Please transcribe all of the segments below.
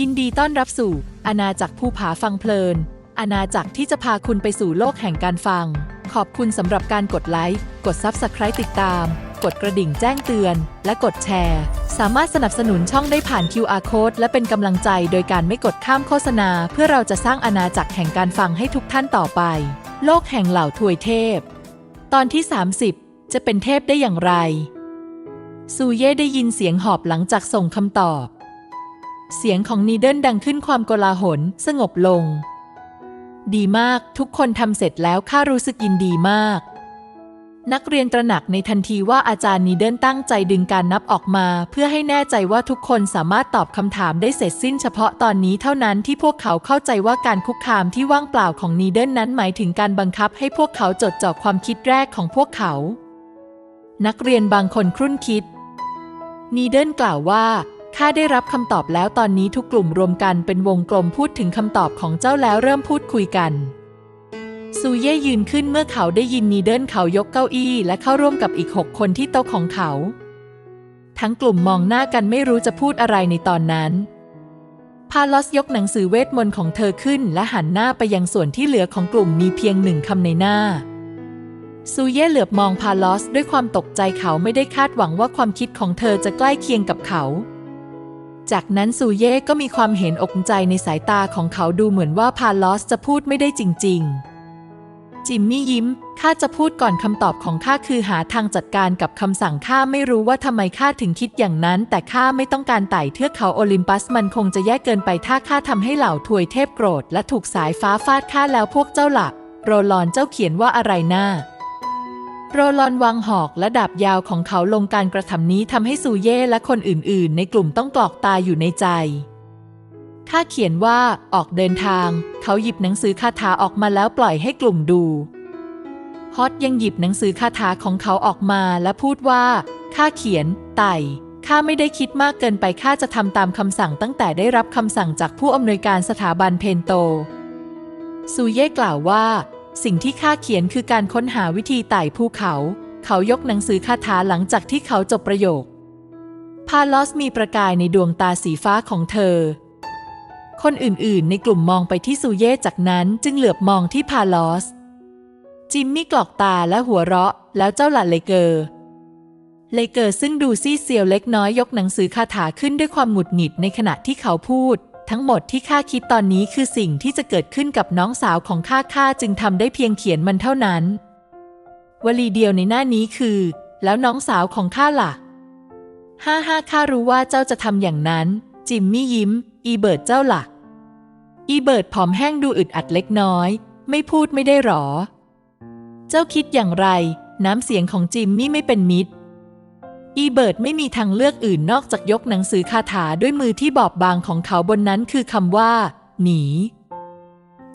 ยินดีต้อนรับสู่ อาณาจักรภูผาฟังเพลิน อาณาจักรที่จะพาคุณไปสู่โลกแห่งการฟัง ขอบคุณสำหรับการกดไลค์ กด Subscribe ติดตาม กดกระดิ่งแจ้งเตือน และกดแชร์ สามารถสนับสนุนช่องได้ผ่าน QR Code และเป็นกำลังใจโดยการไม่กดข้ามโฆษณา เพื่อเราจะสร้างอาณาจักรแห่งการฟังให้ทุกท่านต่อไป โลกแห่งเหล่าทวยเทพ ตอนที่ 30 จะเป็นเทพได้อย่างไรซูเย่ได้ยินเสียงหอบหลังจากส่งคำตอบ เสียงของนีเดิลดังขึ้นความโกลาหลสงบลง ดีมากทุกคนทำเสร็จแล้วข้ารู้สึกยินดีมาก นักเรียนตระหนักในทันทีว่าอาจารย์นีเดิลตั้งใจดึงการนับออกมา เพื่อให้แน่ใจว่าทุกคนสามารถตอบคำถามได้เสร็จสิ้นเฉพาะตอนนี้เท่านั้นที่พวกเขาเข้าใจว่าการคุกคามที่ว่างเปล่าของนีเดิลนั้นหมายถึงการบังคับให้พวกเขาจดจ่อความคิดแรกของพวกเขา นักเรียนบางคนครุ่นคิดนีเดิลกล่าวว่า ข้าได้รับคำตอบแล้วตอนนี้ทุกกลุ่มรวมกันเป็นวงกลมพูดถึงคำตอบของเจ้าแล้วเริ่มพูดคุยกันซูเย่ยืนขึ้นเมื่อเขาได้ยินนีเดิลเขายกเก้าอี้ และเข้าร่วมกับอีกหกคนที่โต๊ะของเขา ทั้งกลุ่มมองหน้ากันไม่รู้จะพูดอะไรในตอนนั้น พาลอสยกหนังสือเวทมนต์ของเธอขึ้น และหันหน้าไปยังส่วนที่เหลือของกลุ่มมีเพียงหนึ่งคำในหน้าซูเย่เหลือบมองพาลอสด้วยความตกใจเขาไม่ได้คาดหวังว่าความคิดของเธอจะใกล้เคียงกับเขา จากนั้นซูเย่ก็มีความเห็นอกใจในสายตาของเขาดูเหมือนว่าพาลอสจะพูดไม่ได้จริง ๆ จิมมี่ยิ้ม ข้าจะพูดก่อนคำตอบของข้าคือหาทางจัดการกับคำสั่งข้าไม่รู้ว่าทำไมข้าถึงคิดอย่างนั้น แต่ข้าไม่ต้องการไต่เทือกเขาโอลิมปัสมันคงจะแย่เกินไปถ้าข้าทำให้เหล่าถวยเทพโกรธ และถูกสายฟ้าฟาดข้าแล้วพวกเจ้าหลักโรลอนเจ้าเขียนว่าอะไรหน้า โรลอนวางหอกและดาบยาวของเขาลงการกระทำนี้ทำให้ซูเย่และคนอื่นๆ ในกลุ่มต้องกรอกตาอยู่ในใจ ข้าเขียนว่าออกเดินทาง เขาหยิบหนังสือคาถาออกมาแล้วปล่อยให้กลุ่มดู ฮอตยังหยิบหนังสือคาถาของเขาออกมาและพูดว่า ข้าเขียน ไต่ข้าไม่ได้คิดมากเกินไปข้าจะทำตามคำสั่งตั้งแต่ได้รับคำสั่งจากผู้อำนวยการสถาบันเพนโตซูเย่กล่าวว่า สิ่งที่ข้าเขียนคือการค้นหาวิธีไต่ภูเขา เขายกหนังสือคาถาหลังจากที่เขาจบประโยค พาลอสมีประกายในดวงตาสีฟ้าของเธอ คนอื่นๆ ในกลุ่มมองไปที่ซูเย่จากนั้นจึงเหลือบมองที่พาลอส จิมมี่กรอกตาและหัวเราะ แล้วเจ้าหลานเลเกอร์เลเกอร์ซึ่งดูซีดเซียวเล็กน้อยยกหนังสือคาถาขึ้นด้วยความหงุดหงิดในขณะที่เขาพูด ทั้งหมดที่ข้าคิดตอนนี้คือสิ่งที่จะเกิดขึ้นกับน้องสาวของข้าข้าจึงทำได้เพียงเขียนมันเท่านั้น วลีเดียวในหน้านี้คือ แล้วน้องสาวของข้าล่ะห้าห้าข้ารู้ว่าเจ้าจะทำอย่างนั้น จิมมี่ยิ้ม อีเบิร์ดเจ้าล่ะอีเบิร์ดผอมแห้งดูอึดอัดเล็กน้อย ไม่พูดไม่ได้หรอ เจ้าคิดอย่างไร น้ำเสียงของจิมมี่ไม่เป็นมิตร อีเบิร์ดไม่มีทางเลือกอื่นนอกจากยกหนังสือคาถาด้วยมือที่บอบบางของเขาบนนั้นคือคำว่า หนี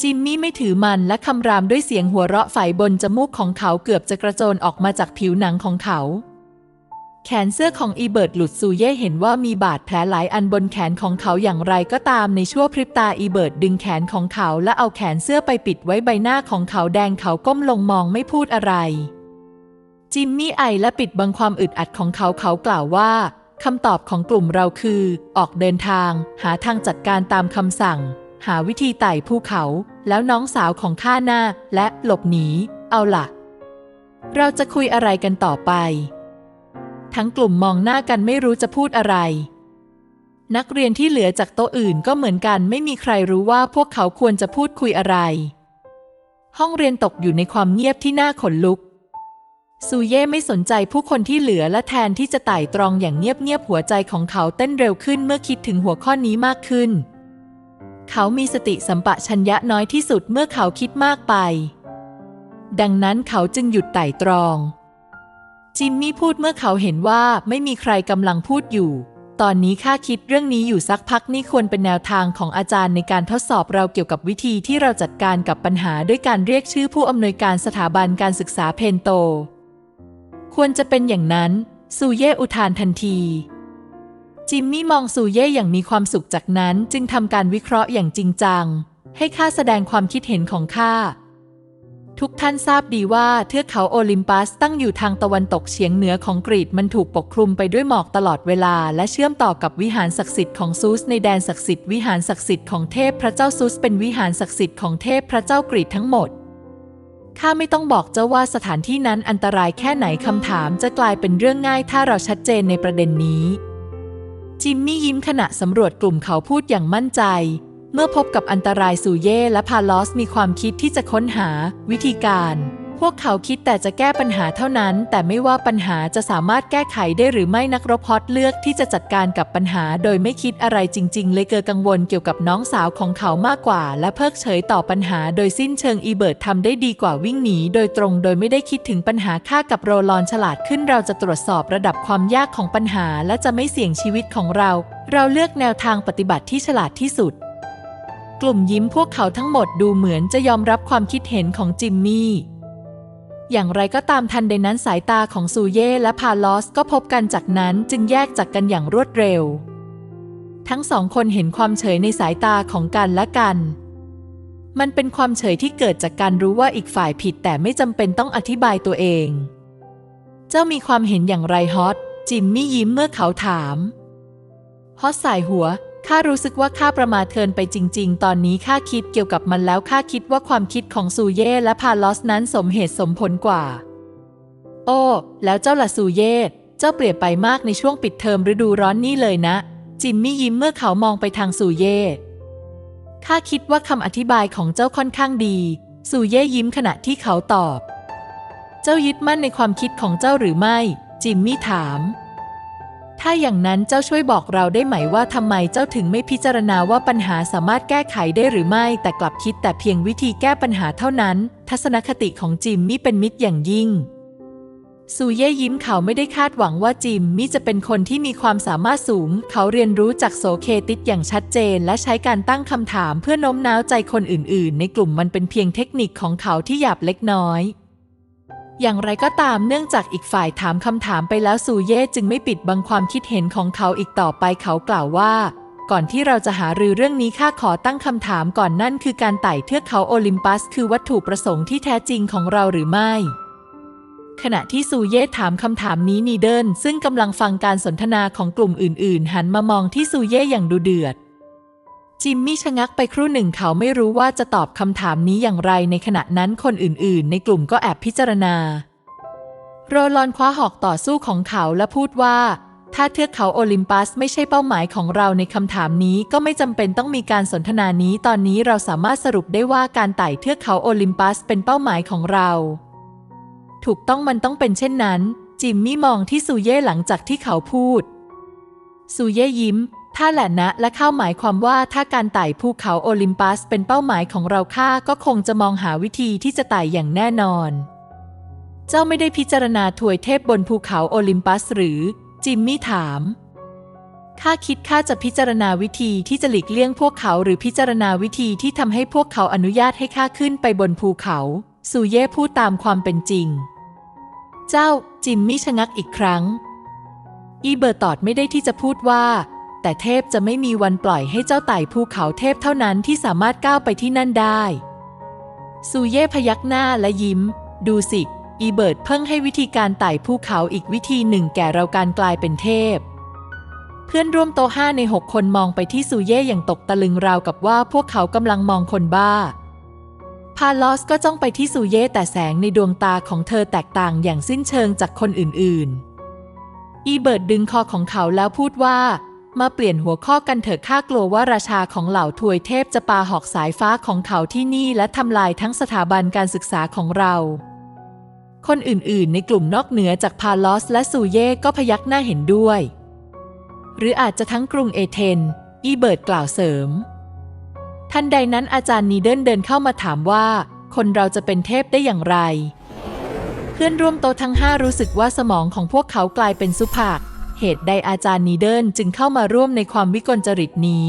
จิมมี่ไม่ถือมันและคำรามด้วยเสียงหัวเราะฝ่ายบนจมูกของเขาเกือบจะกระโจนออกมาจากผิวหนังของเขา แขนเสื้อของอีเบิร์ดหลุดซูเย่เห็นว่ามีบาดแผลหลายอันบนแขนของเขาอย่างไรก็ตามในชั่วพริบตาอีเบิร์ดดึงแขนของเขาและเอาแขนเสื้อไปปิดไว้ใบหน้าของเขาแดงเขาก้มลงมองไม่พูดอะไร จิมมี่ไอและปิดบังความอึดอัดของเขาเขากล่าวว่าคำตอบของกลุ่มเราคือ ออกเดินทาง หาทางจัดการตามคำสั่ง หาวิธีไต่ภูเขา แล้วน้องสาวของข้าหน้า และหลบหนี เอาล่ะ เราจะคุยอะไรกันต่อไป ทั้งกลุ่มมองหน้ากันไม่รู้จะพูดอะไร นักเรียนที่เหลือจากโต๊ะอื่นก็เหมือนกันไม่มีใครรู้ว่าพวกเขาควรจะพูดคุยอะไร ห้องเรียนตกอยู่ในความเงียบที่น่าขนลุก ซูเย่ไม่สนใจผู้คนที่เหลือและแทนที่จะไต่ตรองอย่างเงียบๆหัวใจของเขาเต้นเร็วขึ้นเมื่อคิดถึงหัวข้อนี้มากขึ้น เขามีสติสัมปชัญญะน้อยที่สุดเมื่อเขาคิดมากไป ดังนั้นเขาจึงหยุดไต่ตรอง จิมมี่พูดเมื่อเขาเห็นว่าไม่มีใครกำลังพูดอยู่ ตอนนี้ข้าคิดเรื่องนี้อยู่สักพักนี่ควรเป็นแนวทางของอาจารย์ในการทดสอบเราเกี่ยวกับวิธีที่เราจัดการกับปัญหาด้วยการเรียกชื่อผู้อำนวยการสถาบันการศึกษาเพนโต ควรจะเป็นอย่างนั้นซูเย่อุทานทันที จิมมี่มองซูเย่อย่างมีความสุขจากนั้นจึงทำการวิเคราะห์อย่างจริงจัง ให้ข้าแสดงความคิดเห็นของข้าทุกท่านทราบดีว่าเทือกเขาโอลิมปัสตั้งอยู่ทางตะวันตกเฉียงเหนือของกรีกมันถูกปกคลุมไปด้วยหมอกตลอดเวลา และเชื่อมต่อกับวิหารศักดิ์สิทธิ์ของซูสในแดนศักดิ์สิทธิ์วิหารศักดิ์สิทธิ์ของเทพพระเจ้าซูสเป็นวิหารศักดิ์สิทธิ์ของเทพพระเจ้ากรีกทั้งหมด ข้าไม่ต้องบอกเจ้าว่าสถานที่นั้นอันตรายแค่ไหนคำถามจะกลายเป็นเรื่องง่ายถ้าเราชัดเจนในประเด็นนี้ จิมมี่ยิ้มขณะสำรวจกลุ่มเขาพูดอย่างมั่นใจ เมื่อพบกับอันตรายซูเย่และพาลอสมีความคิดที่จะค้นหาวิธีการ พวกเขาคิดแต่จะแก้ปัญหาเท่านั้น แต่ไม่ว่าปัญหาจะสามารถแก้ไขได้หรือไม่นักรบฮอตเลือกที่จะจัดการกับปัญหาโดยไม่คิดอะไรจริง ๆ เลยเกิดกังวลเกี่ยวกับน้องสาวของเขามากกว่า และเพิกเฉยต่อปัญหาโดยสิ้นเชิงอีเบิร์ตทำได้ดีกว่าวิ่งหนีโดยตรงโดยไม่ได้คิดถึงปัญหาค่ากับโรลอนฉลาดขึ้นเราจะตรวจสอบระดับความยากของปัญหา และจะไม่เสี่ยงชีวิตของเรา เราเลือกแนวทางปฏิบัติที่ฉลาดที่สุด กลุ่มยิ้มพวกเขาทั้งหมดดูเหมือนจะยอมรับความคิดเห็นของจิมมี่ อย่างไรก็ตามทันใดนั้นสายตาของซูเย่และพาลอสก็พบกันจากนั้นจึงแยกจากกันอย่างรวดเร็ว ทั้งสองคนเห็นความเฉยในสายตาของกันและกัน มันเป็นความเฉยที่เกิดจากการรู้ว่าอีกฝ่ายผิดแต่ไม่จำเป็นต้องอธิบายตัวเอง เจ้ามีความเห็นอย่างไรฮอตจิมมี่ยิ้มเมื่อเขาถามฮอตสายหัว ข้ารู้สึกว่าข้าประมาทเทินไปจริง ๆ ตอนนี้ข้าคิดเกี่ยวกับมันแล้วข้าคิดว่าความคิดของซูเย่และพาลอสนั้นสมเหตุสมผลกว่า โอ้ แล้วเจ้าละซูเย่ เจ้าเปลี่ยนไปมากในช่วงปิดเทอมฤดูร้อนนี่เลยนะ จิมมี่ยิ้มเมื่อเขามองไปทางซูเย่ ข้าคิดว่าคำอธิบายของเจ้าค่อนข้างดี ซูเย่ยิ้มขณะที่เขาตอบ เจ้ายึดมั่นในความคิดของเจ้าหรือไม่ จิมมี่ถาม ถ้าอย่างนั้นเจ้าช่วยบอกเราได้ไหมว่าทำไมเจ้าถึงไม่พิจารณาว่าปัญหาสามารถแก้ไขได้หรือไม่ แต่กลับคิดแต่เพียงวิธีแก้ปัญหาเท่านั้น ทัศนคติของจิมมี่เป็นมิตรอย่างยิ่งซูเย่ยิ้มเขาไม่ได้คาดหวังว่าจิมมี่จะเป็นคนที่มีความสามารถสูง เขาเรียนรู้จากโซเคติสอย่างชัดเจน และใช้การตั้งคำถามเพื่อโน้มน้าวใจคนอื่นๆ ในกลุ่มมันเป็นเพียงเทคนิคของเขาที่หยาบเล็กน้อย อย่างไรก็ตามเนื่องจากอีกฝ่ายถามคำถามไปแล้วซูเย่จึงไม่ปิดบังความคิดเห็นของเขาอีกต่อไปเขากล่าวว่า ก่อนที่เราจะหารือเรื่องนี้ข้าขอตั้งคำถามก่อนนั่นคือการไต่เทือกเขาโอลิมปัส คือวัตถุประสงค์ที่แท้จริงของเราหรือไม่ ขณะที่ซูเย่ถามคำถามนี้นีเดิลซึ่งกำลังฟังการสนทนาของกลุ่มอื่น ๆ หันมามองที่ซูเย่อย่างดูเดือด จิมมี่ชะงักไปครู่หนึ่งเขาไม่รู้ว่าจะตอบคำถามนี้อย่างไรในขณะนั้นคนอื่นๆ ในกลุ่มก็แอบพิจารณา โรลอนคว้าหอกต่อสู้ของเขาและพูดว่า ถ้าเทือกเขาโอลิมปัสไม่ใช่เป้าหมายของเราในคำถามนี้ก็ไม่จำเป็นต้องมีการสนทนานี้ตอนนี้เราสามารถสรุปได้ว่าการไต่เทือกเขาโอลิมปัสเป็นเป้าหมายของเรา ถูกต้องมันต้องเป็นเช่นนั้น จิมมี่มองที่ซูเย่หลังจากที่เขาพูดซูเย่ยิ้ม ถ้าแหละนะและเข้าหมายความว่าถ้าการไต่ภูเขาโอลิมปัสเป็นเป้าหมายของเราข้าก็คงจะมองหาวิธีที่จะไต่อย่างแน่นอน เจ้าไม่ได้พิจารณาถวยเทพบนภูเขาโอลิมปัสหรือ จิมมี่ถามข้าคิดข้าจะพิจารณาวิธีที่จะหลีกเลี่ยงพวกเขาหรือพิจารณาวิธีที่ทำให้พวกเขาอนุญาตให้ข้าขึ้นไปบนภูเขาซูเย่พูดตามความเป็นจริง เจ้าจิมมี่ชะงักอีกครั้ง อีเบอร์ตอดไม่ได้ที่จะพูดว่า แต่เทพจะไม่มีวันปล่อยให้เจ้าไต่ภูเขาเทพเท่านั้นที่สามารถก้าวไปที่นั่นได้ซูเย่พยักหน้าและยิ้ม ดูสิ อีเบิร์ตเพิ่งให้วิธีการไต่ภูเขาอีกวิธีหนึ่งแก่เราการกลายเป็นเทพ เพื่อนร่วมโต๊ะห้าในหกคนมองไปที่ซูเย่อย่างตกตะลึงราวกับว่าพวกเขากำลังมองคนบ้า พาลอสก็จ้องไปที่ซูเย่แต่แสงในดวงตาของเธอแตกต่างอย่างสิ้นเชิงจากคนอื่นๆ อีเบิร์ดดึงคอของเขาแล้วพูดว่า มาเปลี่ยนหัวข้อกันเถอะข้ากลัวว่าราชาของเหล่าทวยเทพจะปาหอกสายฟ้าของเขาที่นี่และทำลายทั้งสถาบันการศึกษาของเรา คนอื่นๆ ในกลุ่มนอกเหนือจากพาลอสและซูเย่ก็พยักหน้าเห็นด้วย หรืออาจจะทั้งกรุงเอเธน อีเบิร์ดกล่าวเสริม ทันใดนั้นอาจารย์นีเดิลเดินเข้ามาถามว่า คนเราจะเป็นเทพได้อย่างไร เพื่อนร่วมโต๊ะทั้งห้ารู้สึกว่าสมองของพวกเขากลายเป็นสุภาพ เหตุใดอาจารย์นีเดิลจึงเข้ามาร่วมในความวิกลจริตนี้